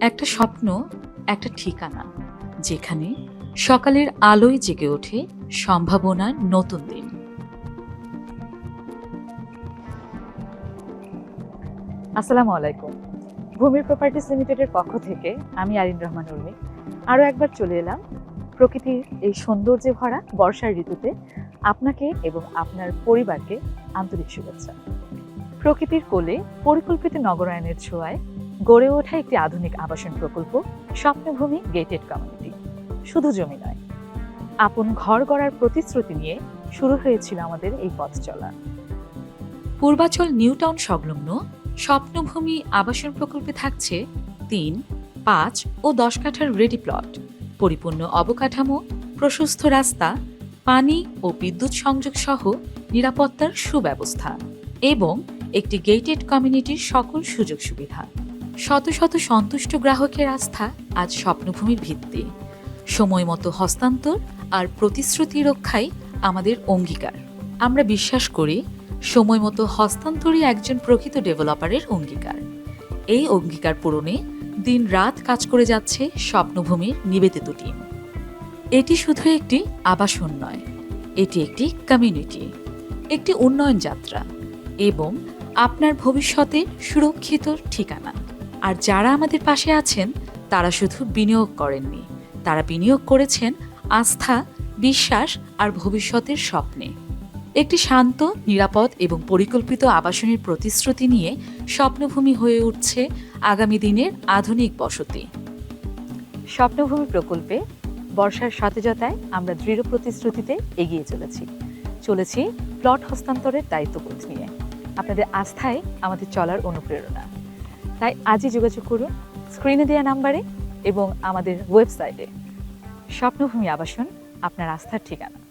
একটা স্বপ্ন, একটা ঠিকানা, যেখানে সকালের আলোয় জেগে ওঠে সম্ভাবনার নতুন দিন। আসসালামু আলাইকুম। ভূমির প্রপার্টিস লিমিটেডের পক্ষ থেকে আমি আরিন রহমান উর্মি। আরও একবার চলে এলাম প্রকৃতির এই সৌন্দর্যে ভরা বর্ষার ঋতুতে আপনাকে এবং আপনার পরিবারকে আন্তরিক শুভেচ্ছা। প্রকৃতির কোলে পরিকল্পিত নগরায়নের ছোঁয়ায় গড়ে ওঠা একটি আধুনিক আবাসন প্রকল্প, স্বপ্নভূমি গেটেড কমিউনিটি শুধু জমি নয়। আপন ঘর গড়ার প্রতিশ্রুতি নিয়ে শুরু হয়েছিল আমাদের এই পথ চলা। পূর্বাচল নিউ টাউন সংলগ্ন স্বপ্নভূমি আবাসন প্রকল্পে থাকছে তিন, পাঁচ ও দশ কাঠার রেডি প্লট পরিপূর্ণ অবকাঠামো, প্রশস্ত রাস্তা, পানি ও বিদ্যুৎ সংযোগ সহ নিরাপত্তার সুব্যবস্থা এবং একটি গেটেড কমিউনিটির সকল সুযোগ সুবিধা। শত শত সন্তুষ্ট গ্রাহকের আস্থা আজ স্বপ্নভূমির ভিত্তি। সময় মতো হস্তান্তর আর প্রতিশ্রুতি রক্ষাই আমাদের অঙ্গীকার। আমরা বিশ্বাস করি, সময় মতো হস্তান্তরই একজন প্রকৃত ডেভেলপারের অঙ্গীকার। এই অঙ্গীকার পূরণে দিন রাত কাজ করে যাচ্ছে স্বপ্নভূমির নিবেদিত টিম। এটি শুধু একটি আবাসন নয়, এটি একটি কমিউনিটি, একটি উন্নয়ন যাত্রা এবং আপনার ভবিষ্যতের সুরক্ষিত ঠিকানা। আর যারা আমাদের পাশে আছেন, তারা শুধু বিনিয়োগ করেননি। তারা বিনিয়োগ করেছেন আস্থা, বিশ্বাস আর ভবিষ্যতের স্বপ্নে। একটি শান্ত, নিরাপদ এবং পরিকল্পিত আবাসনের প্রতিশ্রুতি নিয়ে স্বপ্নভূমি হয়ে উঠছে আগামী দিনের আধুনিক বসতি। স্বপ্নভূমি প্রকল্পে বর্ষার সতেজতায় আমরা দৃঢ় প্রতিশ্রুতিতে এগিয়ে চলেছি। চলেছি প্লট হস্তান্তরের দায়িত্ববোধ নিয়ে। আপনাদের আস্থায় আমাদের চলার অনুপ্রেরণা। তাই আজই যোগাযোগ করুন স্ক্রিনে দেওয়া নাম্বারে এবং আমাদের ওয়েবসাইটে। স্বপ্নভূমি আবাসন, আপনার আস্থার ঠিকানা।